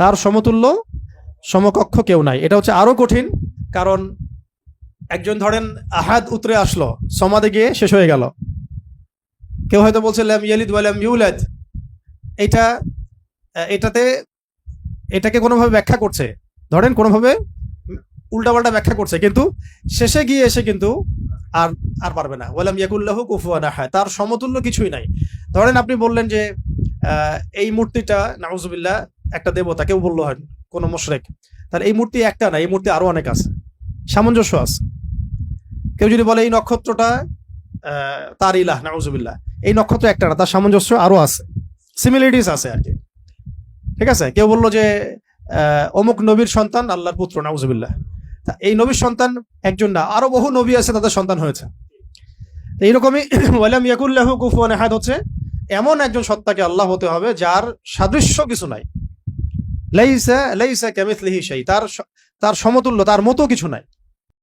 তার সমতুল্য সমকক্ষ কেউ নাই। এটা হচ্ছে আরও কঠিন, কারণ একজন ধরেন আহাদ উতরে আসলো সমাদে গিয়ে শেষ হয়ে গেল। কেউ হয়তো বলছে ল্যাম ইয়ালিদ ওয়ালাম ইউলাদ। এটা, এটাতে, এটাকে কোনোভাবে ব্যাখ্যা করছে। ধরেন কোনোভাবে উল্টাপাল্টা ব্যাখ্যা করছে, কিন্তু শেষে গিয়ে এসে কিন্তু আর আর পারবে না। ওয়ালাম ইয়াকুল্লাহু কুফুয়ান আহাদ। তার সমতুল্য কিছুই নাই। ধরেন আপনি বললেন যে এই মূর্তিটা, নাউজুবিল্লাহ একটা দেবতা, কেউ বলল হয় কোনো মুশরেক। তাহলে এই মূর্তি একটা না, এই মূর্তি আরও অনেক আছে, সামঞ্জস্য আছে। কেউ যদি বলে এই নক্ষত্রটা তার ইলাহ, নাউজুবিল্লাহ, এই নক্ষত্র একটা না, তার সামঞ্জস্য আরও আছে সিমিলারিটিস আছে আর কি। ঠিক আছে? কেউ বলল যে অমুক নবীর সন্তান, আল্লাহর পুত্র, নাউজুবিল্লাহ। তা এই নবীর সন্তান একজন না, আরও বহু নবী আছে তাদের সন্তান হয়েছে। এইরকমই ওয়ালাম ইয়াকুল্লাহু কুফুয়ান আহাদ হচ্ছে, এমন একজন সত্তাকে আল্লাহ হতে হবে যার সাদৃশ্য কিছু নাই। লাইসা লাইসা কেমিসলিহি শাই তার তার সমতুল্য তার মতো কিছু নাই।